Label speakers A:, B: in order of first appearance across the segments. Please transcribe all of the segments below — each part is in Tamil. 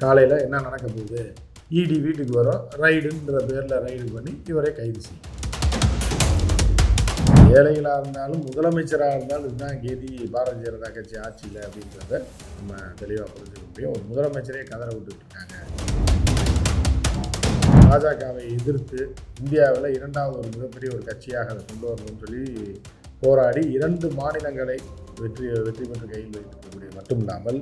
A: காலையில் என்ன நடக்க போகுது? இடி வீட்டுக்கு வரும். ரைடுன்ற பேரில் ரைடு பண்ணி இவரை கைது செய்யும். ஏழைகளாக இருந்தாலும் முதலமைச்சராக இருந்தாலும் இதுதான் கேதி பாரதிய ஜனதா கட்சி ஆட்சியில் அப்படின்றத நம்ம தெளிவாக புரிஞ்சுக்க முடியும். ஒரு முதலமைச்சரே கதற விட்டுட்டு இருக்காங்க. பாஜகவை எதிர்த்து இந்தியாவில் இரண்டாவது ஒரு மிகப்பெரிய ஒரு கட்சியாக அதை கொண்டு வரணும்னு சொல்லி போராடி இரண்டு மாநிலங்களை வெற்றி வெற்றி பெற்று கையில் வைத்திருக்கக்கூடிய மட்டுமில்லாமல்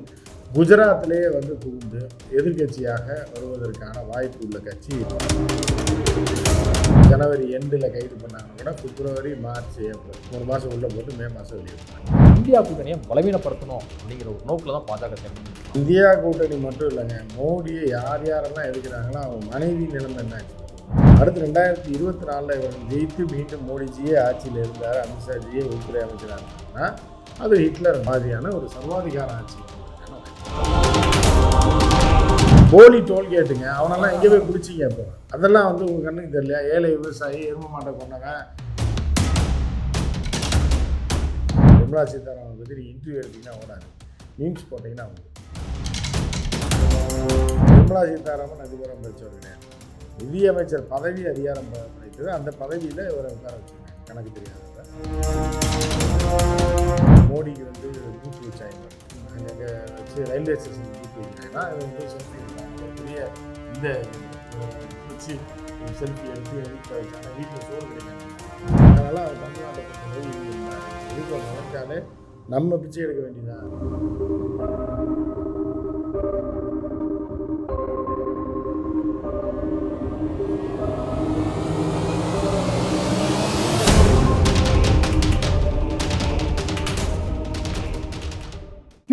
A: குஜராத்திலே வந்து புகுந்து எதிர்க்கட்சியாக வருவதற்கான வாய்ப்பு உள்ள கட்சி. ஜனவரி எண்டில் கைது பண்ணாங்க கூட பிப்ரவரி மார்ச் ஏப்ரல் மூணு மாதம் உள்ளே போட்டு மே மாதம் வெளியே
B: இந்தியா கூட்டணியை பலவீனப்படுத்தணும் அப்படிங்கிற ஒரு நோக்கில் தான் பாஜக செயல்படுது
A: இந்தியா கூட்டணி மட்டும் இல்லைங்க. மோடியை யார் யாரெல்லாம் எதிர்க்கிறாங்களோ அவங்க மனைவி நிலைமை என்ன அடுத்து ரெண்டாயிரத்தி இருபத்தி நாலில் இவர்கள் ஜெயித்து மீண்டும் மோடிஜியே ஆட்சியில் இருந்தார் அமித்ஷாஜியே உள்துறை அமைச்சராக இருந்தாருன்னா அது ஹிட்லர் மாதிரியான ஒரு சர்வாதிகார ஆட்சி. போலி டோல்கேட்டுங்க அவனெல்லாம் எங்கே போய் பிடிச்சிங்க இப்போ. அதெல்லாம் வந்து உங்கள் கண்ணுக்கு தெரியல. ஏழை விவசாயி எரும மாட்டை கொண்டவன் நிர்மலா சீதாராமன் பற்றி நீங்கள் இன்டர்வியூ எடுத்தீங்கன்னா ஓடாது. மீம்ஸ் போட்டிங்கன்னா அவங்க நிர்மலா சீதாராமன் அதிகாரம் பெற்றவர் கிடையாது. நிதியமைச்சர் பதவி அதிகாரம் படைத்தது. அந்த பதவியில் இவரை உட்கார வச்சுருக்காங்க. கணக்கு தெரியாது மோடிக்கு வந்து தூக்கி வச்சாங்க. அங்கே வச்சு ரயில்வே ஸ்டேஷன் தூக்கி வைக்கிறாங்கன்னா அது வந்து சொன்னீங்க எடுத்தாங்க பெரிய இந்த அஹ், வச்சு செல்ஃபி எடுத்து எடுத்து வச்சாங்க வீட்டில் சோறு கிடைக்காது அதனால் அவர் தமிழ்நாட்டை பொறுத்தவரை இது நடக்காலே நம்ம பிச்சை எடுக்க வேண்டியதான்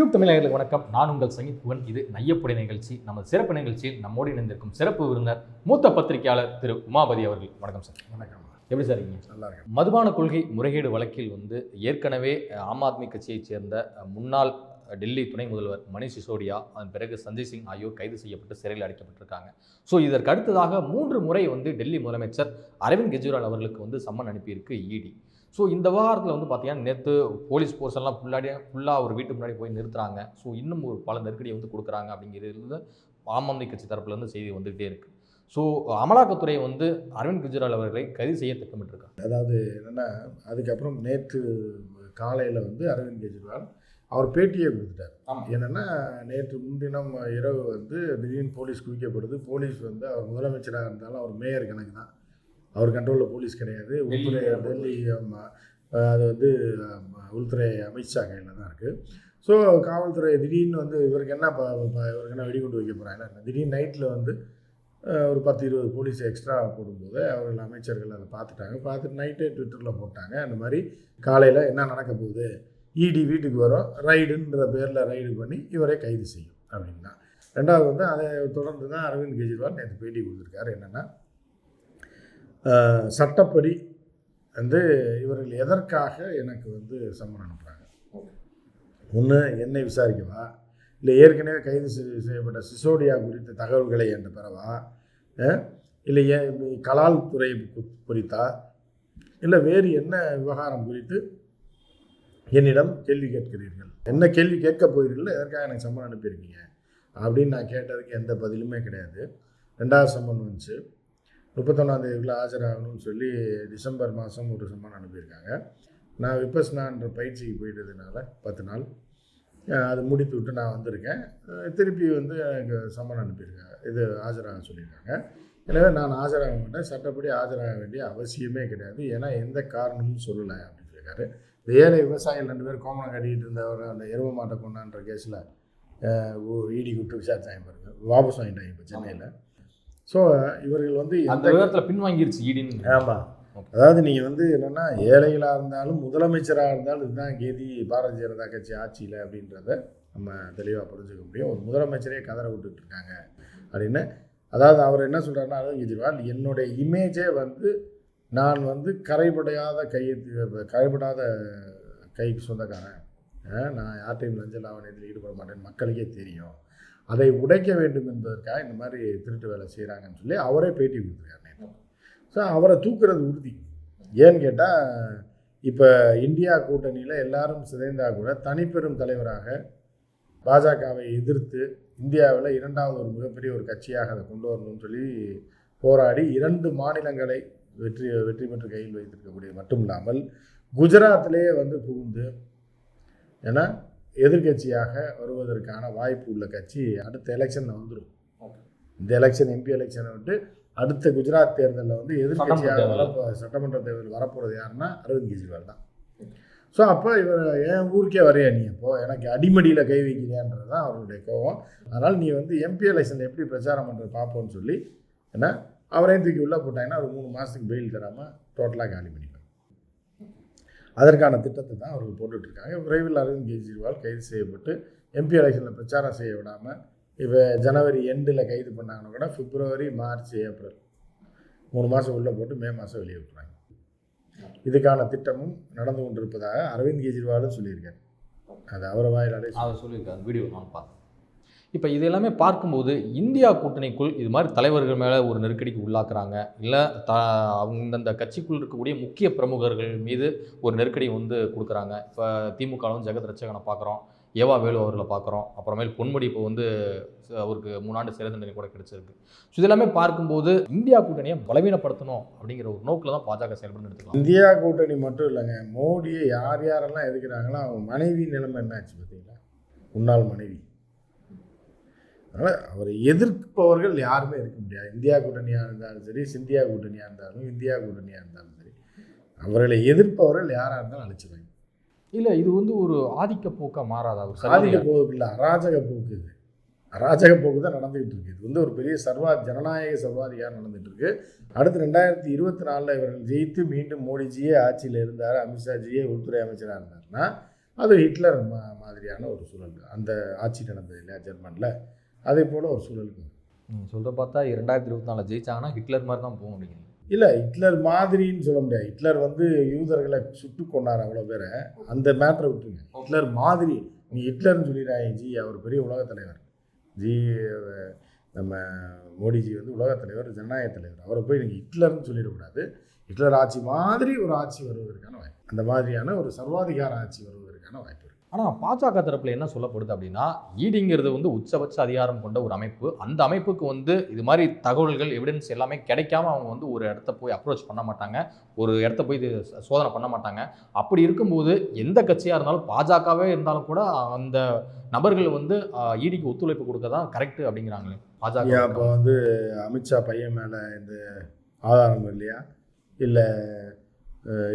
B: டியூப் தமிழர்களுக்கு வணக்கம். நான் உங்கள் சங்கீத் புவன். இது நையப்பொடி நிகழ்ச்சி. நம்ம சிறப்பு நிகழ்ச்சியில் நம்மோடு இணைந்திருக்கும் சிறப்பு விருந்தினர் மூத்த பத்திரிகையாளர் திரு உமாபதி அவர்கள். வணக்கம் சார்.
A: வணக்கம்.
B: எப்படி சார் இருக்கீங்க?
A: நல்லா இருக்கேன்.
B: மதுபான கொள்கை முறைகேடு வழக்கில் வந்து ஏற்கனவே ஆம் ஆத்மி கட்சியைச் சேர்ந்த முன்னாள் டெல்லி துணை முதல்வர் மணிஷ் சிசோடியா அதன் பிறகு சஞ்சய் சிங் ஆகியோர் கைது செய்யப்பட்டு சிறையில் அடைக்கப்பட்டிருக்காங்க. ஸோ இதற்கு அடுத்ததாக மூன்று முறை வந்து டெல்லி முதலமைச்சர் அரவிந்த் கெஜ்ரிவால் அவர்களுக்கு வந்து சம்மன் அனுப்பியிருக்கு இடி ஸோ இந்த விவகாரத்தில் வந்து பார்த்தீங்கன்னா நேற்று போலீஸ் ஃபோர்ஸ் எல்லாம் ஃபுல்லாடி ஃபுல்லாக ஒரு வீட்டு முன்னாடி போய் நிறுத்துறாங்க. ஸோ இன்னும் ஒரு பல நெருக்கடியை வந்து கொடுக்குறாங்க அப்படிங்கிறது ஆம் ஆத்மி கட்சி தரப்புலேருந்து செய்தி வந்துகிட்டே இருக்கு. ஸோ அமலாக்கத்துறை வந்து அரவிந்த் கெஜ்ரிவால் அவர்களை கைது செய்ய திட்டமிட்டிருக்காங்க.
A: அதாவது என்னென்னா அதுக்கப்புறம் நேற்று காலையில் வந்து அரவிந்த் கெஜ்ரிவால் அவர் பேட்டியை கொடுத்துட்டார். என்னென்னா நேற்று முன்தினம் இரவு வந்து திடீர்னு போலீஸ் குவிக்கப்படுது. போலீஸ் வந்து அவர் முதலமைச்சராக இருந்தாலும் அவர் மேயர் கணக்கு தான் அவர் கண்ட்ரோலில் போலீஸ் கிடையாது. உள்துறை டெல்லி அது வந்து உள்துறை அமித்ஷா கையில் தான் இருக்குது ஸோ காவல்துறை திடீர்னு வந்து இவருக்கு என்ன இவருக்கு என்ன வெடிகுண்டு வைக்க போகிறாங்க திடீர்னு நைட்டில் வந்து ஒரு பத்து இருபது போலீஸ் எக்ஸ்ட்ரா போடும்போது அவர்கள் அமைச்சர்கள் அதை பார்த்துட்டாங்க. பார்த்துட்டு நைட்டே ட்விட்டரில் போட்டாங்க. அந்த மாதிரி காலையில் என்ன நடக்க போகுது? இடி வீட்டுக்கு வரும். ரைடுன்ற பேரில் ரைடு பண்ணி இவரை கைது செய்யும் அப்படின்னா. ரெண்டாவது வந்து அதை தொடர்ந்து தான் அரவிந்த் கெஜ்ரிவால் நேற்று பேட்டி கொடுத்துருக்காரு. என்னென்னா சட்டப்படி வந்து இவர்கள் எதற்காக எனக்கு வந்து சம்மன் அனுப்புகிறாங்க ஒன்று என்னை விசாரிக்கவா? இல்லை ஏற்கனவே கைது செய்யப்பட்ட சிசோடியா குறித்த தகவல்களை என்று பெறவா? இல்லை ஏ கலால் துறை குறித்தா? இல்லை வேறு என்ன விவகாரம் குறித்து என்னிடம் கேள்வி கேட்கிறீர்கள்? என்ன கேள்வி கேட்க போகிறீர்கள் எதற்காக எனக்கு சம்மன் அனுப்பியிருக்கீங்க? அப்படின்னு நான் கேட்டதுக்கு எந்த பதிலுமே கிடையாது. ரெண்டாவது சம்மன் வந்துச்சு. முப்பத்தொன்னாம் தேதிக்குள்ளே ஆஜராகணும்னு சொல்லி டிசம்பர் மாதம் ஒரு சம்மன் அனுப்பியிருக்காங்க. நான் விபஸ்னான்ற பயிற்சிக்கு போயிட்டதுனால பத்து நாள். அது முடித்து விட்டு நான் வந்திருக்கேன். திருப்பி வந்து எனக்கு சம்மன் அனுப்பியிருக்காங்க. இது ஆஜராக சொல்லியிருக்காங்க. எனவே நான் ஆஜராக மாட்டேன். சட்டப்படி ஆஜராக வேண்டிய அவசியமே கிடையாது. ஏன்னா எந்த காரணமும் சொல்லலை அப்படின்னு சொல்லியிருக்காரு. இந்த ஏழை விவசாயிகள் ரெண்டு பேர் கோமணம் கட்டிக்கிட்டு இருந்தவர் அந்த எருவ மாட்டை கொண்டான்ற கேஸில் இடி கூப்பிட்டு விசாரிச்சாங்க பாருங்க. வாபஸ் வாங்கிட்டாங்க இப்போ சென்னையில். ஸோ இவர்கள் வந்து
B: அந்த விவரத்தில் பின்வாங்கிருச்சு ஈடின்னு.
A: ஆமாம். அதாவது நீங்கள் வந்து என்னென்னா ஏழைகளாக இருந்தாலும் முதலமைச்சராக இருந்தாலும் இதுதான் கேதி பாரதிய ஜனதா கட்சி ஆட்சியில் அப்படின்றத நம்ம தெளிவாக புரிஞ்சுக்க முடியும். ஒரு முதலமைச்சரே கதற விட்டுட்டு இருக்காங்க அப்படின்னு. அதாவது அவர் என்ன சொல்கிறாருன்னா அரவிந்த் கெஜ்ரிவால் என்னுடைய இமேஜே வந்து நான் வந்து கரைபடையாத கையை கரைபடாத கைக்கு சொந்தக்காரன். நான் யார்ட்டையும் லஞ்ச லாவணியத்தில் ஈடுபட மாட்டேன் மக்களுக்கே தெரியும். அதை உடைக்க வேண்டும் என்பதற்காக இந்த மாதிரி திருட்டு வேலை செய்கிறாங்கன்னு சொல்லி அவரே பேட்டி கொடுத்துருக்காரு நேற்று ஸோ அவரை தூக்குறது உறுதி. ஏன்னு கேட்டால் இப்போ இந்தியா கூட்டணியில் எல்லாரும் சிதைந்தால் கூட தனிப்பெரும் தலைவராக பாஜகவை எதிர்த்து இந்தியாவில் இரண்டாவது ஒரு மிகப்பெரிய ஒரு கட்சியாக அதை கொண்டு வரணும்னு சொல்லி போராடி இரண்டு மாநிலங்களை வெற்றி வெற்றி பெற்று கையில் வைத்திருக்கக்கூடிய மட்டும் இல்லாமல் குஜராத்திலேயே வந்து புகுந்து ஏன்னா எதிர்க்கட்சியாக வருவதற்கான வாய்ப்பு உள்ள கட்சி அடுத்த எலெக்ஷனில் வந்துடும் இந்த எலெக்ஷன் எம்பி எலெக்ஷனை விட்டு அடுத்த குஜராத் தேர்தலில் வந்து எதிர்க்கட்சியாக
B: தேர்தல்.
A: வரப்போ சட்டமன்ற தேர்தல் வரப்போகிறது யாருன்னா அரவிந்த் கெஜ்ரிவால் தான். ஸோ அப்போ இவர் என் ஊருக்கே வரையா நீ அப்போ? எனக்கு அடிமடியில் கை வைக்கிறியான்றது தான் அவருடைய கோவம் அதனால் நீ வந்து எம்பி எலெக்ஷனில் எப்படி பிரச்சாரம் பண்ணுறது பார்ப்போம்னு சொல்லி என்ன அவரையும் தூக்கி உள்ளே போட்டாங்கன்னா ஒரு மூணு மாதத்துக்கு பெயில் தராமல் டோட்டலாக காலி பண்ணிப்பாங்க அதற்கான திட்டத்தை தான் அவர்கள் போட்டுட்ருக்காங்க. விரைவில் அரவிந்த் கெஜ்ரிவால் கைது செய்யப்பட்டு எம்பி எலெக்ஷனில் பிரச்சாரம் செய்ய விடாமல் இப்போ ஜனவரி எண்டில் கைது பண்ணாங்கன்னா கூட பிப்ரவரி மார்ச் ஏப்ரல் மூணு மாதம் உள்ளே போட்டு மே மாதம் வெளியே விட்டுறாங்க. இதுக்கான திட்டமும் நடந்து கொண்டிருப்பதாக அரவிந்த் கெஜ்ரிவாலும் சொல்லியிருக்காரு. அது அவர் வாயிலாலே
B: அவர் சொல்லியிருக்காரு. வீடியோ நான் பார்த்தேன் இப்போ இது எல்லாமே பார்க்கும்போது இந்தியா கூட்டணிக்குள் இது மாதிரி தலைவர்கள் மேலே ஒரு நெருக்கடிக்கு உள்ளாக்குறாங்க. இல்லை த அவங்க இந்தந்த கட்சிக்குள் இருக்கக்கூடிய முக்கிய பிரமுகர்கள் மீது ஒரு நெருக்கடி வந்து கொடுக்குறாங்க. இப்போ திமுகவும் ஜெகத் ரட்சகனை பார்க்குறோம் ஏவா வேலு அவர்களை பார்க்குறோம் அப்புறமேல் பொன்முடி இப்போ வந்து அவருக்கு மூணாண்டு சிறை தண்டனை கூட கிடைச்சிருக்கு. ஸோ இதெல்லாமே பார்க்கும்போது இந்தியா கூட்டணியை பலவீனப்படுத்தணும் அப்படிங்கிற ஒரு நோக்கில் தான் பாஜக செயல்பட்டு எடுத்துக்கலாம்.
A: இந்தியா கூட்டணி மட்டும் இல்லைங்க. மோடியை யார் யாரெல்லாம் எதுக்கிறாங்களோ அவங்க மனைவி நிலைமை என்னாச்சு பார்த்தீங்களா? முன்னாள் மனைவி. அதனால் அவரை எதிர்ப்பவர்கள் யாருமே இருக்க முடியாது. இந்தியா கூட்டணியாக இருந்தாலும் சரி சிந்தியா கூட்டணியாக இருந்தாலும் இந்தியா கூட்டணியாக இருந்தாலும் சரி அவர்களை எதிர்ப்பவர்கள் யாராக இருந்தாலும் அழிச்சிருவாங்க
B: இல்லை இது வந்து ஒரு ஆதிக்க போக்கா மாறாதா? ஒரு சர்வாதிகார-
A: போக்கு இல்லை அராஜக போக்கு இது. அராஜக போக்கு தான் நடந்துகிட்டு இருக்கு. இது வந்து ஒரு பெரிய சர்வா ஜனநாயக சர்வாதிகாரம் நடந்துட்டு இருக்கு. அடுத்து ரெண்டாயிரத்தி இருபத்தி நாலில் இவர்கள் ஜெயித்து மீண்டும் மோடிஜியே ஆட்சியில் இருந்தார் அமித்ஷாஜியே உள்துறை அமைச்சராக இருந்தார்னா அது ஹிட்லர் மாதிரியான ஒரு சூழல். அந்த ஆட்சி நடந்தது இல்லையா ஜெர்மனில்? அதே போல் ஒரு சூழலுக்கு.
B: நீங்கள் சொல்கிற பார்த்தா ரெண்டாயிரத்தி இருபத்தி நாலில் ஜெயிச்சாங்கன்னா ஹிட்லர் மாதிரி தான் போக முடியும்.
A: இல்லை ஹிட்லர் மாதிரின்னு சொல்ல முடியாது. ஹிட்லர் வந்து யூதர்களை சுட்டு கொண்டார் அவ்வளோ பேரை. அந்த மேட்டரை விட்டுருங்க. ஹிட்லர் மாதிரி நீ ஹிட்லர்னு சொல்லிடுறாங்க ஜி அவர் பெரிய உலகத் தலைவர். ஜி நம்ம மோடிஜி வந்து உலகத் தலைவர் ஜனநாயக தலைவர். அவரை போய் நீங்கள் ஹிட்லர்னு சொல்லிடக்கூடாது. ஹிட்லர் ஆட்சி மாதிரி ஒரு ஆட்சி வருவதற்கான வாய்ப்பு. அந்த மாதிரியான ஒரு சர்வாதிகார ஆட்சி வருவதற்கான வாய்ப்பு.
B: ஆனால் பாஜக தரப்பில் என்ன சொல்லப்படுது அப்படின்னா ஈடிங்கிறது வந்து உச்சபட்ச அதிகாரம் கொண்ட ஒரு அமைப்பு. அந்த அமைப்புக்கு வந்து இது மாதிரி தகவல்கள் எவிடன்ஸ் எல்லாமே கிடைக்காம அவங்க வந்து ஒரு இடத்த போய் அப்ரோச் பண்ண மாட்டாங்க. ஒரு இடத்த போய் இது சோதனை பண்ண மாட்டாங்க. அப்படி இருக்கும்போது எந்த கட்சியாக இருந்தாலும் பாஜகவே இருந்தாலும் கூட அந்த நபர்கள் வந்து ஈடிக்கு ஒத்துழைப்பு கொடுக்க தான் கரெக்ட் அப்படிங்கிறாங்களே பாஜக
A: அப்போ வந்து அமித்ஷா பையன் மேலே இந்த ஆதாரம் இல்லையா? இல்லை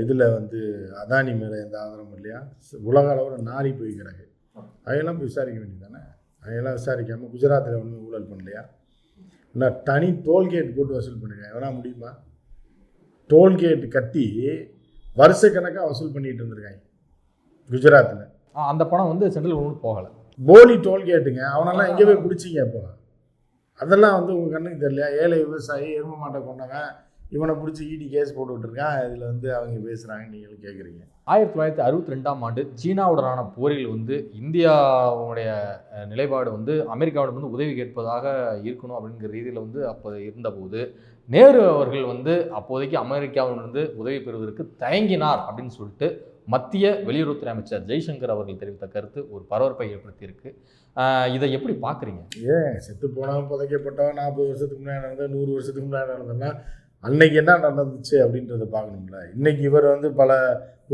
A: இதில் வந்து அதானி மேலே எந்த ஆதாரமும் இல்லையா? உலக அளவில் நாரி போய் கிடக்கு. அதையெல்லாம் போய் விசாரிக்க வேண்டியது தானே அதையெல்லாம் விசாரிக்காமல் குஜராத்தில் ஒன்றும் ஊழல் பண்ணலையா? என்ன தனி டோல்கேட் போட்டு வசூல் பண்ணிருக்காங்க. எவனா முடியுமா? டோல்கேட் கட்டி வருஷக்கணக்காக வசூல் பண்ணிட்டு இருந்திருக்காங்க. குஜராத்தில்.
B: அந்த பணம் வந்து சென்ட்ரல் கவர்மெண்ட் போகலை.
A: போலி டோல்கேட்டுங்க. அவனெல்லாம் எங்கே போய் பிடிச்சிங்க இப்போ அதெல்லாம் வந்து உங்கள் கண்ணுக்கு தெரியலையா? ஏழை விவசாயி எரும மாட்டை கொண்டவன் இவனை பிடிச்சி ஈடி கேஸ் போட்டு விட்டுருக்கான். இதில் வந்து அவங்க பேசுகிறாங்க நீங்களும் கேட்குறீங்க
B: ஆயிரத்தி தொள்ளாயிரத்தி அறுபத்தி ரெண்டாம் ஆண்டு சீனாவுடனான போரில் வந்து இந்தியாவுடைய நிலைப்பாடு வந்து அமெரிக்காவிடம் வந்து உதவி கேட்பதாக இருக்கணும் அப்படிங்கிற ரீதியில் வந்து அப்போ இருந்தபோது நேரு அவர்கள் வந்து அப்போதைக்கு அமெரிக்காவிலிருந்து உதவி பெறுவதற்கு தயங்கினார் அப்படின்னு சொல்லிட்டு மத்திய வெளியுறவுத்துறை அமைச்சர் ஜெய்சங்கர் அவர்கள் தெரிவித்த கருத்து ஒரு பரபரப்பை ஏற்படுத்தியிருக்கு. இதை எப்படி பார்க்குறீங்க
A: ஏன்? செத்து போனவன் புதைக்கப்பட்டவன் நாற்பது வருஷத்துக்கு முன்னாடி நடந்தது நூறு வருஷத்துக்கு முன்னாடி நடந்ததுன்னா அன்னைக்கு என்ன நடந்துச்சு அப்படின்றத பார்க்கணும்ல. இன்னைக்கு இவர் வந்து பல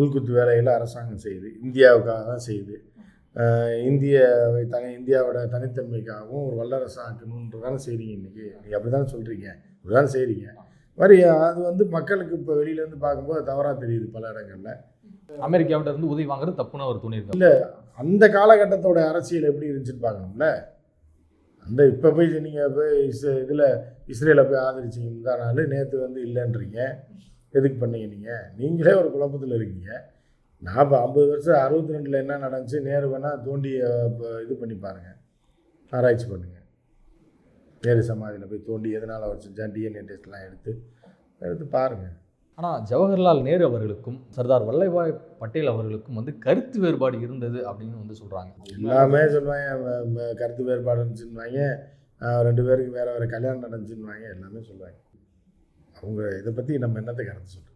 A: உள்குத்து வேலைகளை அரசாங்கம் செய்யுது. இந்தியாவுக்காக தான் செய்யுது. இந்தியாவை தனி இந்தியாவோட தனித்தன்மைக்காகவும் ஒரு வல்லரசு ஆக்கணுன்றதானே செய்கிறீங்க இன்னைக்கு. நீங்கள் அப்படி தானே சொல்கிறீங்க அப்படி தானே செய்கிறீங்க மாதிரி அது வந்து மக்களுக்கு இப்போ வெளியிலேருந்து பார்க்கும்போது தவறாக தெரியுது பல இடங்களில்.
B: அமெரிக்காவிட்ட இருந்து உதவி வாங்குறது தப்புன்னு அவர் துணியிருக்காரு.
A: அந்த காலகட்டத்தோட அரசியல் எப்படி இருந்துச்சுன்னு பார்க்கணும்ல. அந்த இப்போ போய் நீங்கள் போய் இஸ் இதில் இஸ்ரேலை போய் ஆதரிச்சிங்க. முந்தா நாள் நேற்று வந்து இல்லைன்றீங்க. எதுக்கு பண்ணீங்க நீங்கள் நீங்களே ஒரு குழப்பத்தில் இருக்கீங்க. நான் இப்போ ஐம்பது வருஷம் அறுபத்தி ரெண்டில் என்ன நடந்துச்சு? நேரு வேணால் தோண்டி இப்போ இது பண்ணி பாருங்கள் ஆராய்ச்சி பண்ணுங்கள் நேரு சமாதியில் போய் தோண்டி எதனால் அவர் டிஎன்ஏ டெஸ்ட்லாம் எடுத்து எடுத்து பாருங்கள்
B: ஆனால் ஜவஹர்லால் நேரு அவர்களுக்கும் சர்தார் வல்லபாய் பட்டேல் அவர்களுக்கும் வந்து கருத்து வேறுபாடு இருந்தது அப்படின்னு வந்து சொல்கிறாங்க
A: எல்லாமே சொல்லுவாங்க கருத்து வேறுபாடு இருந்துச்சுன்னுவாங்க ரெண்டு பேருக்கு வேறு வேறு கல்யாணம் நடந்துச்சுன்னுவாங்க எல்லாமே சொல்லுவாங்க. அவங்க இதை பற்றி நம்ம என்னத்தை கருத்து சொல்கிறோம்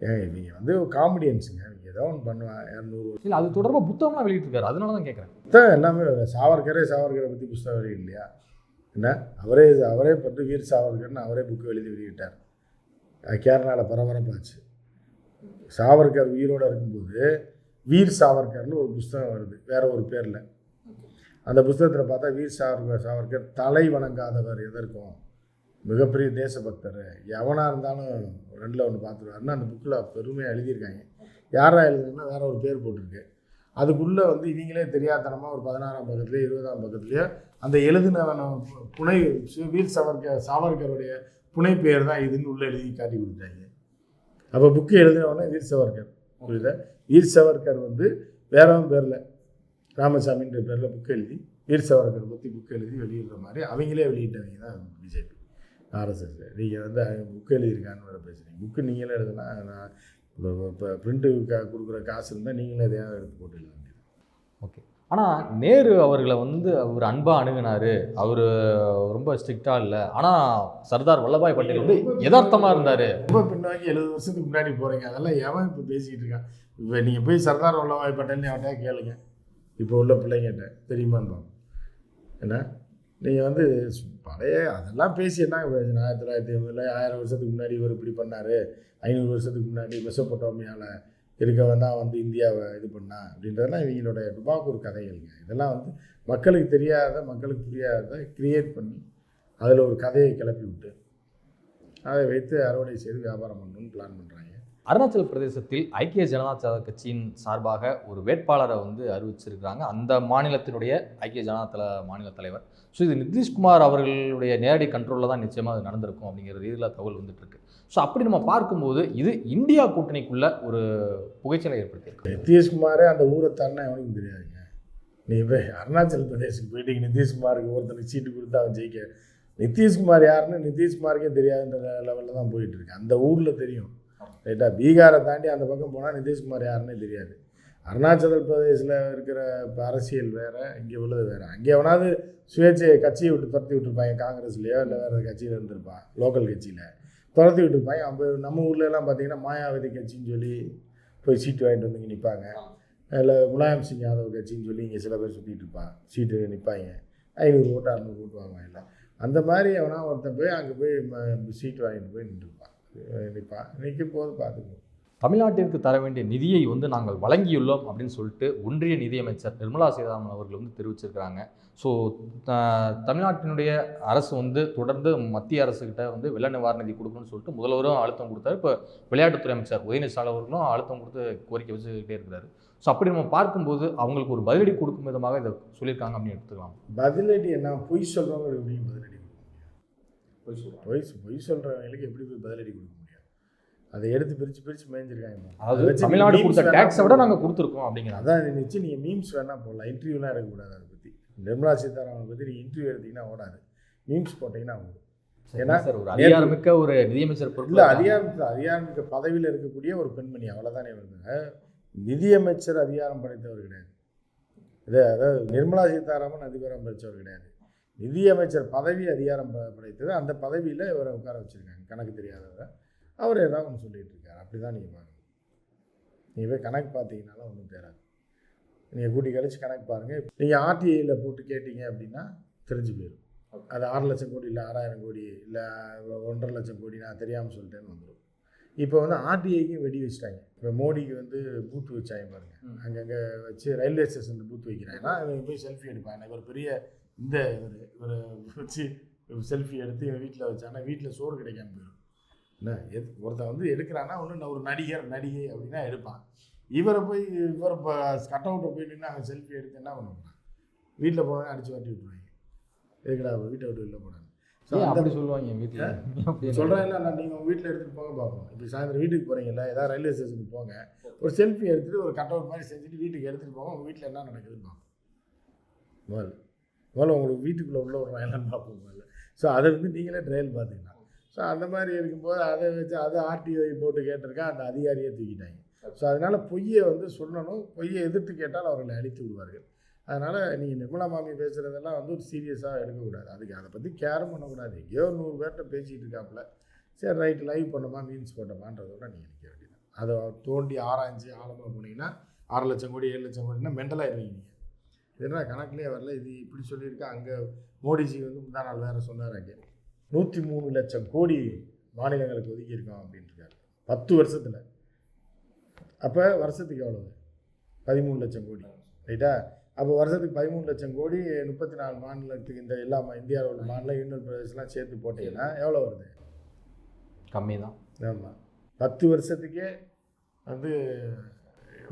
A: ஏங்க இவங்க வந்து காமெடியன்ஸுங்க இவங்க ஏதோ ஒன்று பண்ணுவான் இரநூறு
B: இல்லை அது தொடர்பாக புத்தகம்லாம் வெளியிட்டிருக்காரு அதனால தான் கேட்குறேன்
A: புத்தகம் எல்லாமே சாவர்கரே சாவர்கரை பற்றி புஸ்தகம் வெளியிட இல்லையா? என்ன? அவரே அவரே பட்டு வீர் சாவர்கர்னு அவரே புக்கு எழுதி வெளியிட்டார். கேரளாவில் பரபரப்பாச்சு. சாவர்கர் உயிரோடு இருக்கும்போது வீர் சாவர்கர்னு ஒரு புஸ்தகம் வருது வேற ஒரு பேரில். அந்த புஸ்தகத்தில் பார்த்தா வீர் சாவர்கர் சாவர்கர் தலை வணங்காதவர் எதற்கும் மிகப்பெரிய தேசபக்தர் எவனாக இருந்தாலும் ரெண்டில் ஒன்று பார்த்துருவாருன்னு அந்த புக்கில் பெருமையாக எழுதியிருக்காங்க. யாரா எழுதுனா வேற ஒரு பேர் போட்டிருக்கு. அதுக்குள்ளே வந்து இவங்களே தெரியாதனமாக ஒரு பதினாறாம் பக்கத்துலேயோ இருபதாம் பக்கத்துலேயோ அந்த எழுதின புனை சு- வீர் சாவர்கர் சாவர்கருடைய புனை பெயர் தான் இதுன்னு உள்ளே எழுதி காட்டி கொடுத்தாங்க. அப்போ புக்கு எழுதினவொடனே வீர் சவர்கர் புரியுதா? வீர் சவர்கர் வந்து வேறவன் பேரில் ராமசாமின்ற பேரில் புக்கு எழுதி வீர் சவர்கர் பற்றி புக்கு எழுதி வெளியிடுற மாதிரி அவங்களே வெளியிட்டவங்க தான் பிஜேபி ஆர்எஸ்எஸ் நீங்கள் வந்து புக்கு எழுதியிருக்கான்னு வேறு பேசுகிறீங்க புக்கு நீங்களே எழுதுனா நான் இப்போ இப்போ பிரிண்ட்டு கொடுக்குற காசு இருந்தால் நீங்களே எதையாவது எடுத்து போட்டு
B: ஆனால் நேரு அவர்களை வந்து அவர் அன்பாக அணுகுனாரு. அவர் ரொம்ப ஸ்ட்ரிக்டாக இல்லை. ஆனால் சர்தார் வல்லபாய் பட்டேல் வந்து யதார்த்தமாக இருந்தார்.
A: ரொம்ப பின்னாடி எழுபது வருஷத்துக்கு முன்னாடி போகிறீங்க அதெல்லாம் எவன் இப்போ பேசிக்கிட்டு இருக்கான் இப்போ நீங்கள் போய் சர்தார் வல்லபாய் பட்டேல்னு அவன்கிட்ட கேளுங்க. இப்போ உள்ள பிள்ளைங்கிட்ட தெரியுமான்னு என்ன? நீங்கள் வந்து பழைய அதெல்லாம் பேசி என்ன? ஆயிரத்தி தொள்ளாயிரத்தி ஐம்பதுல ஆயிரம் வருஷத்துக்கு முன்னாடி இவர் இப்படி பண்ணார். ஐநூறு வருஷத்துக்கு முன்னாடி மெசோபொட்டோமியாவில் இருக்கவன் தான் வந்து இந்தியாவை இது பண்ணா? அப்படின்றதெல்லாம் இவங்களுடைய டுபாக்கூர் கதைகள்ங்க. இதெல்லாம் வந்து மக்களுக்கு தெரியாத மக்களுக்கு புரியாத கிரியேட் பண்ணி அதில் ஒரு கதையை கிளப்பி விட்டு அதை வைத்து அறுவடை செய்து வியாபாரம் பண்ணணும்னு பிளான் பண்ணுறாங்க
B: அருணாச்சல பிரதேசத்தில் ஐக்கிய ஜனதா கட்சியின் சார்பாக ஒரு வேட்பாளரை வந்து அறிவிச்சிருக்கிறாங்க. அந்த மாநிலத்தினுடைய ஐக்கிய ஜனதாதள மாநில தலைவர். ஸோ இது நிதிஷ்குமார் அவர்களுடைய நேரடி கண்ட்ரோலில் தான் நிச்சயமாக அது நடந்திருக்கும் அப்படிங்கிற ரீதியில் தகவல் வந்துட்டுருக்கு ஸோ அப்படி நம்ம பார்க்கும்போது இது இந்தியா கூட்டணிக்குள்ள ஒரு புகைச்சலை ஏற்படுத்தியிருக்கு.
A: நிதிஷ்குமாரே அந்த ஊரை தண்ணா எவனுக்கும் தெரியாதுங்க. நீ போய் அருணாச்சல் பிரதேசுக்கு போயிட்டு நிதிஷ்குமாருக்கு ஒருத்தனுக்கு சீட்டு கொடுத்து அவன் ஜெயிக்க. நிதிஷ்குமார் யாருன்னு நிதிஷ்குமாருக்கே தெரியாதுன்ற லெவலில் தான் போயிட்டு இருக்கு அந்த ஊரில் தெரியும். ரைட்டாக பீகாரை தாண்டி அந்த பக்கம் போனால் நிதிஷ்குமார் யாருன்னே தெரியாது. அருணாச்சல பிரதேசில் இருக்கிற இப்போ அரசியல் வேறு இங்கே உள்ளது வேறு. அங்கே எவனாவது சுயேட்சை கட்சியை விட்டு துரத்தி விட்டுருப்பாங்க காங்கிரஸ்லையோ இல்லை வேறு கட்சியில் இருந்திருப்பான் லோக்கல் கட்சியில். துரத்தி விட்டுருப்பாங்க அப்போ நம்ம ஊர்ல எல்லாம் பார்த்தீங்கன்னா மாயாவதி கட்சின்னு சொல்லி போய் சீட்டு வாங்கிட்டு வந்து இங்கே நிற்பாங்க இல்லை முலாயம் சிங் யாதவ் கட்சின்னு சொல்லி இங்கே சில பேர் சுற்றிட்டு இருப்பான் சீட்டு நிற்பாங்க ஐநூறு ஓட்டு அறநூறு ஓட்டு வாங்குவாங்க இல்லை அந்த மாதிரி எவனா ஒருத்தன் போய் அங்கே போய் சீட்டு வாங்கிட்டு போய் நின்றுப்பான். நிற்பான் நிற்கும் போது பார்த்துக்குவோம்
B: தமிழ்நாட்டிற்கு தர வேண்டிய நிதியை வந்து நாங்கள் வழங்கியுள்ளோம் அப்படின்னு சொல்லிட்டு ஒன்றிய நிதியமைச்சர் நிர்மலா சீதாராமன் அவர்கள் வந்து தெரிவிச்சிருக்கிறாங்க. ஸோ தமிழ்நாட்டினுடைய அரசு வந்து தொடர்ந்து மத்திய அரசுகிட்ட வந்து வெள்ள நிவாரண நிதி கொடுக்கணும்னு சொல்லிட்டு முதல்வரும் அழுத்தம் கொடுத்தாரு. இப்போ விளையாட்டுத்துறை அமைச்சர் உதயநிதி ஸ்டாலின் அவர்களும் அழுத்தம் கொடுத்து கோரிக்கை வச்சுக்கிட்டே இருக்கிறாரு. ஸோ அப்படி நம்ம பார்க்கும்போது அவங்களுக்கு ஒரு பதிலடி கொடுக்கும் விதமாக இதை சொல்லியிருக்காங்க அப்படின்னு எடுத்துக்கலாம்.
A: பதிலடி என்ன? பொய் சொல்கிறவங்களுக்கு எப்படி பதிலடி கொடுக்க முடியும்? பொய் சொ- பொய் சொல்கிறவங்களுக்கு எப்படி போய் பதிலடி கொடுக்க முடியும்? அதை எடுத்து பிரித்து பிரித்து மேய்ஞ்சிருக்காங்க. அதை வச்சு
B: தமிழ்நாடு கொடுத்த டேக்ஸை விட. நாங்கள் கொடுத்துருக்கோம் அப்படிங்கிறாங்க
A: அதான் நினச்சி நீங்கள் மீம்ஸ் வேணால் போடலாம். இன்டர்வியூலாம் எடுக்கக்கூடாது அதை பற்றி நிர்மலா சீதாராமன் பற்றி நீங்கள் இன்டர்வியூ எடுத்தீங்கன்னா ஓடாது. மீம்ஸ் போட்டிங்கன்னா ஓடும். ஏன்னா
B: சார் ஒரு அதிகாரமிக்க ஒரு நிதியமைச்சர் பொறுப்பு
A: அதிகாரத்தில் அதிகாரமிக்க பதவியில் இருக்கக்கூடிய ஒரு பெண்மணி அவ்வளோதானே வருதுங்க நிதியமைச்சர் அதிகாரம் படைத்தவர் கிடையாது. இது அதாவது நிர்மலா சீதாராமன் அதிகாரம் படைத்தவர் கிடையாது. நிதியமைச்சர் பதவி அதிகாரம் படைத்தது அந்த பதவியில் இவரை உட்கார வச்சுருக்காங்க. கணக்கு தெரியாதவரை. அவர் ஏதாவது ஒன்று சொல்லிட்டு இருக்காரு. அப்படி தான் நீங்கள் பார்க்கணும் நீங்கள் போய் கணக்கு பார்த்தீங்கன்னாலும் ஒன்றும் தேராது. நீங்கள் கூட்டி கழிச்சு கணக்கு பாருங்கள் நீங்கள் ஆர்டிஐயில் போட்டு கேட்டீங்க அப்படின்னா தெரிஞ்சு போயிடும் அது ஆறு லட்சம் கோடி இல்லை ஆறாயிரம் கோடி இல்லை ஒன்றரை லட்சம் கோடி நான் தெரியாமல் சொல்லிட்டேன்னு வந்துடும் இப்போ வந்து ஆர்டிஐக்கும் வெடி வச்சுட்டாங்க. இப்போ மோடிக்கு வந்து பூத் வச்சாங்க பாருங்க.
B: ம்.
A: அங்கங்கே வச்சு ரயில்வே ஸ்டேஷனில் பூத் வைக்கிறாங்கன்னா இவங்க போய் செல்ஃபி எடுப்பாங்க. இவர் பெரிய இந்த இவர் இவரை வச்சு செல்ஃபி எடுத்து இவன் வீட்டில் வச்சானா வீட்டில் சோறு கிடைக்காம போயிடும் என்ன எது ஒருத்தன் வந்து எடுக்கிறான்னா ஒன்று ஒரு நடிகர் நடிகை அப்படின்னா எடுப்பான். இவரை போய் இவர் இப்போ கட் அவுட்டை போய் நின்று அவன் செல்ஃபி எடுத்து என்ன பண்ண போகிறான் வீட்டில் போனவங்க அடித்து வாட்டி விட்டுருவாங்க. எதுக்குடா வீட்டை விட்டு வெளில போனாங்க ஸோ
B: அப்படி சொல்லுவாங்க வீட்டில்
A: சொல்கிறேன் இல்லை. நான் நீங்கள் உங்கள் வீட்டில் எடுத்துகிட்டு போங்க பார்ப்போம் இப்போ சாயந்தரம் வீட்டுக்கு போகிறீங்கல்ல ஏதாவது ரயில்வே ஸ்டேஷனுக்கு போங்க. ஒரு செல்ஃபி எடுத்துகிட்டு ஒரு கட் அவுட் மாதிரி செஞ்சுட்டு வீட்டுக்கு எடுத்துகிட்டு போங்க உங்கள் வீட்டில் என்ன நடக்குதுன்னு பார்ப்போம் முதல்ல முதல்ல உங்களுக்கு வீட்டுக்குள்ளே உள்ள ஒரு என்னன்னு பார்ப்போம் முதல்ல. ஸோ அதை வந்து நீங்களே ட்ரையல் பார்த்தீங்கன்னா ஸோ அந்த மாதிரி இருக்கும்போது அதை வச்சு அதை ஆர்டிஓ போட்டு கேட்டிருக்கா அந்த அதிகாரியை தூக்கிட்டாங்க. ஸோ அதனால் பொய்யை வந்து சொல்லணும். பொய்யை எதிர்த்து கேட்டால் அவர்களை அழித்து விடுவார்கள். அதனால் நீங்கள் நிர்மலா மாமி பேசுகிறதெல்லாம் வந்து ஒரு சீரியஸாக எடுக்கக்கூடாது. அதுக்கு அதை பற்றி கேரும் பண்ணக்கூடாது. எங்கேயோ நூறு பேர்கிட்ட பேசிகிட்டு இருக்காப்புல. சரி ரைட் லைவ் பண்ணோமா மீன்ஸ் போட்டோமான்றதோட நீங்கள் நிற்க வேண்டியது அதை தோண்டி ஆராய்ஞ்சு ஆழமாக போனீங்கன்னா ஆறு லட்சம் கோடி ஏழு லட்சம் கோடினா மெண்டலாகிடுவீங்க நீங்கள் இது என்ன கணக்குலேயே வரல. இது இப்படி சொல்லியிருக்கா. அங்கே மோடிஜி வந்து முந்தா நாள் வேறு சொன்னார் அங்கே. நூற்றி மூணு லட்சம் கோடி மாநிலங்களுக்கு ஒதுக்கியிருக்கோம் அப்படின்ட்டுருக்காரு பத்து வருஷத்தில். அப்போ வருஷத்துக்கு எவ்வளவு? பதிமூணு லட்சம் கோடி. ரைட்டா அப்போ வருஷத்துக்கு பதிமூணு லட்சம் கோடி முப்பத்தி நாலு மாநிலத்துக்கு இந்த எல்லா இந்தியாவில் உள்ள மாநிலம் யூனியன் பிரதேசம்லாம் சேர்த்து போட்டிங்கன்னா எவ்வளோ வருது?
B: கம்மி தான்
A: ஆமாம் பத்து வருஷத்துக்கே வந்து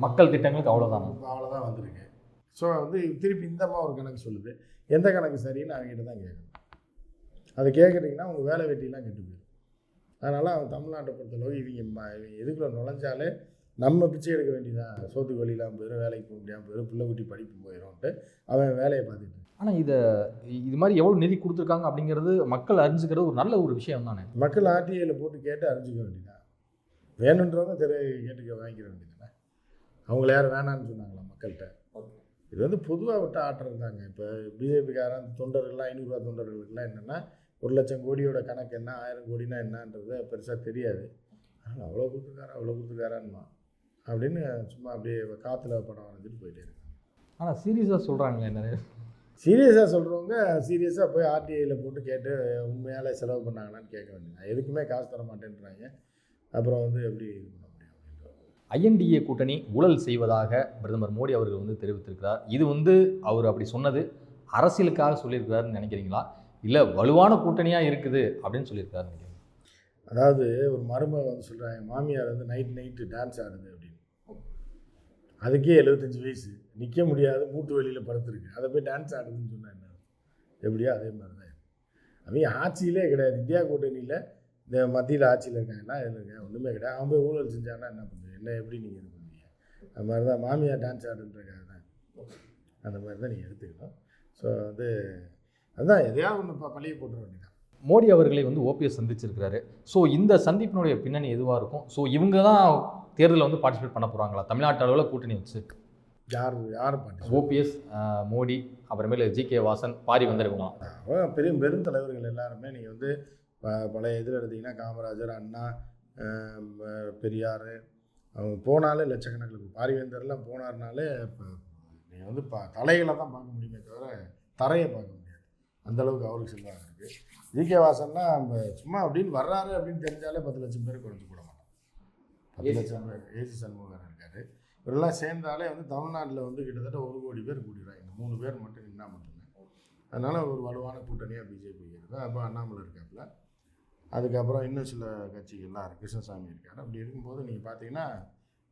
B: மக்கள் திட்டங்களுக்கு அவ்வளோதான்
A: அவ்வளோதான் வந்திருக்கு. ஸோ வந்து திருப்பி இந்தம்மா ஒரு கணக்கு சொல்லுது. எந்த கணக்கு சரின்னு அவங்ககிட்ட தான் கேட்கணும். அதை கேட்குறீங்கன்னா உங்கள் வேலை வெட்டிலாம் கெட்டு போயிடும் அதனால் அவன் தமிழ்நாட்டை பொறுத்தளவு இவங்க ம- இவங்க எதுக்குள்ள நுழைஞ்சாலே நம்ம பிச்சை எடுக்க வேண்டியதான் சோத்துக்கு வழியெல்லாம் போயிடும் வேலைக்கு போக முடியாமல் போயிடும் பிள்ளை குட்டி படிப்பு போயிடும்ன்ட்டு அவன் வேலையை பார்த்துட்டு
B: ஆனால் இதை இது மாதிரி எவ்வளோ நிதி கொடுத்துருக்காங்க அப்படிங்கிறது மக்கள் அறிஞ்சுக்கிறது ஒரு நல்ல ஒரு விஷயம் தானே?
A: மக்கள் ஆர்டிஐயில் போட்டு கேட்டு அறிஞ்சிக்க வேண்டியதான் வேணுன்றவங்க தெரிய கேட்டுக்க வாங்கிக்கிற வேண்டியதானே அவங்கள யாரும் வேணான்னு சொன்னாங்களா மக்கள்கிட்ட? இது வந்து பொதுவாக விட்டு ஆட்டுறது தாங்க. இப்போ பிஜேபிக்காரன் தொண்டர்கள்லாம் ஐநூறுரூவா தொண்டர்களுக்கெல்லாம் என்னென்னா ஒரு லட்சம் கோடியோட கணக்கு என்ன ஆயிரம் கோடினா என்னன்றது பெருசாக தெரியாது. அதனால் அவ்வளோ கொடுத்துருக்காரா அவ்வளோ கொடுத்துருக்காரான்மா அப்படின்னு சும்மா அப்படியே காற்றுல படம் வரைஞ்சிட்டு போயிட்டே இருக்காங்க.
B: ஆனால் சீரியஸாக சொல்கிறாங்களே நிறைய
A: சீரியஸாக சொல்கிறவங்க சீரியஸாக போய் ஆர்டிஐயில் போட்டு கேட்டு உண்மையாலே செலவு பண்ணாங்களான்னு கேட்க வேண்டியது எதுக்குமே காசு தர மாட்டேன்றாங்க. அப்புறம் வந்து எப்படி இது பண்ண முடியும்
B: ஐஎன்டிஏ கூட்டணி ஊழல் செய்வதாக பிரதமர் மோடி அவர்கள் வந்து தெரிவித்திருக்கிறார். இது வந்து அவர் அப்படி சொன்னது அரசியலுக்காக சொல்லியிருக்கிறாருன்னு நினைக்கிறீங்களா? இல்லை வலுவான கூட்டணியாக இருக்குது அப்படின்னு சொல்லியிருக்காருன்னு
A: அதாவது ஒரு மருமக வந்து சொல்கிறாங்க மாமியார் வந்து நைட் நைட்டு டான்ஸ் ஆடுது அப்படின்னு. அதுக்கே எழுபத்தஞ்சு வயசு. நிற்க முடியாது மூட்டு வெளியில் படுத்துருக்கு. அதை போய் டான்ஸ் ஆடுதுன்னு சொன்னாங்க என்ன? எப்படியோ அதே மாதிரி தான் அவங்க ஆட்சியிலே கிடையாது. இந்தியா கூட்டணியில் இந்த மத்தியில் ஆட்சியில் இருக்காங்கன்னா இதில் இருக்காங்க ஒன்றுமே கிடையாது. அவன் போய் ஊழல் செஞ்சாங்கன்னா என்ன பண்ணுறது? என்ன எப்படி நீங்கள் இது பண்ணுவீங்க? அது மாதிரி தான் மாமியார் டான்ஸ் ஆடுன்றக்காக தான் அந்த மாதிரி தான் நீங்கள் எடுத்துக்கணும். ஸோ வந்து அதுதான் எதையாவது ஒன்று இப்போ பழிய போட்டுற வேண்டியதான்
B: மோடி அவர்களை வந்து ஓபிஎஸ் சந்திச்சிருக்கிறாரு. ஸோ இந்த சந்திப்பினுடைய பின்னணி எதுவாக இருக்கும்? ஸோ இவங்க தான் தேர்தலில் வந்து பார்ட்டிசிபேட் பண்ண போகிறாங்களா தமிழ்நாட்டு அளவில் கூட்டணி வச்சு.
A: யார் யார்
B: ஓபிஎஸ் மோடி அப்புறமேல ஜி கே வாசன் பாரி வந்திருக்கலாம்
A: பெரிய பெரும் தலைவர்கள் எல்லாருமே நீங்கள் வந்து ப- பழைய இதில் எடுத்தீங்கன்னா காமராஜர் அண்ணா பெரியார் அவங்க போனாலே லட்சக்கணக்கில். பாரிவேந்தர்லாம் போனார்னாலே இப்போ நீங்கள் வந்து ப தலைகளை தான் பார்க்க முடியுமே தவிர தரையை பார்க்க முடியாது. அந்த அளவுக்கு அவருக்கு செல்வாங்க இருக்குது ஜிகே வாசன்னா நம்ம சும்மா அப்படின்னு வர்றாரு அப்படின்னு தெரிஞ்சாலே பத்து லட்சம் பேர் குறைஞ்சு போட மாட்டோம் பத்து லட்சம் பேர் ஏசி சண்முகர் இருக்காரு. இவரெல்லாம் சேர்ந்தாலே வந்து தமிழ்நாட்டில் வந்து கிட்டத்தட்ட ஒரு கோடி பேர் கூட்டிடுறாங்க இந்த மூணு பேர் மட்டும் நின்னா மட்டும்தான் அதனால் ஒரு வலுவான கூட்டணியாக பிஜேபி இருக்குது அப்போ அண்ணாமலை இருக்காப்புல. அதுக்கப்புறம் இன்னும் சில கட்சிகள்லாம் இருக்குது கிருஷ்ணசாமி இருக்கார். அப்படி இருக்கும்போது நீங்கள் பார்த்தீங்கன்னா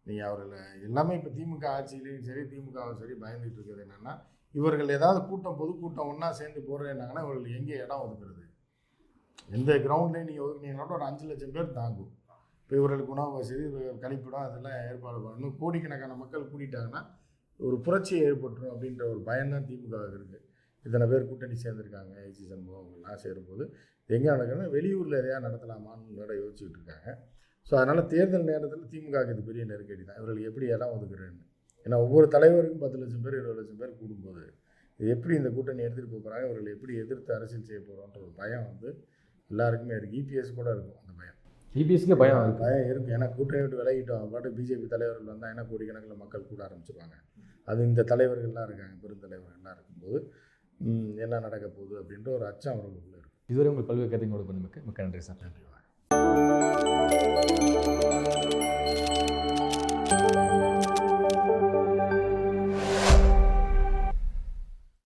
A: நீங்கள் அவரில் எல்லாமே இப்போ திமுக ஆட்சியிலையும் சரி திமுகவும் சரி பயந்துட்டு இருக்கிறது என்னென்னா இவர்கள் ஏதாவது கூட்டம் பொதுக்கூட்டம் ஒன்றா சேர்ந்து போடுறேன்னாங்கன்னா இவர்கள் எங்கே இடம் ஒதுக்குறது? எந்த கிரவுண்ட்லேயும் நீங்கள் ஒதுக்குனீங்கன்னா ஒரு அஞ்சு லட்சம் பேர் தாங்கும். இப்போ இவர்களுக்கு உணவு வசதி கழிப்பிடம் அதெல்லாம் ஏற்பாடு பண்ணணும். கோடிக்கணக்கான மக்கள் கூட்டிட்டாங்கன்னா ஒரு புரட்சி ஏற்பட்டுரும் அப்படின்ற ஒரு பயம்தான் திமுக இருக்குது இத்தனை பேர் கூட்டணி சேர்ந்துருக்காங்க ஏசி சண்முகம் அவங்கெல்லாம் சேரும்போது. எங்கே நடக்குதுன்னா வெளியூரில் எதையா நடத்தலாமான்னு வேற யோசிச்சுட்டு இருக்காங்க. ஸோ அதனால் தேர்தல் நேரத்தில் திமுகவுக்கு இது பெரிய நெருக்கடி தான் இவர்களுக்கு எப்படி இடம் ஒதுக்குறேன்னு. ஏன்னா ஒவ்வொரு தலைவருக்கும் பத்து லட்சம் பேர் இருபது லட்சம் பேர் கூடும்போது இது எப்படி இந்த கூட்டணி எடுத்துகிட்டு போகிறாங்க இவர்கள் எப்படி எதிர்த்து அரசியல் செய்ய போகிறோன்ற ஒரு பயம் வந்து எல்லாருக்குமே இருக்குது இபிஎஸ் கூட இருக்கும் அந்த பயம்.
B: இபிஎஸ்க்கு பயம்
A: அந்த
B: இருக்கு.
A: பயம் இருக்கும் ஏன்னா கூட்டணி விட்டு விலகிட்டோம். பாட்டு பிஜேபி தலைவர்கள் வந்தால் என்ன கோடிக்கணக்கில் மக்கள் கூட ஆரம்பிச்சிருவாங்க. அது இந்த தலைவர்கள்லாம் இருக்காங்க பெருந்தலைவர்கள்லாம் இருக்கும்போது என்ன நடக்க போகுது அப்படின்ற ஒரு அச்சம் அவர்களுக்குள்ள இருக்கும்
B: இதுவரை உங்களுக்கு பல்வேறு பண்ணி மிக்க மிக்க நன்றி சார்.
A: நன்றி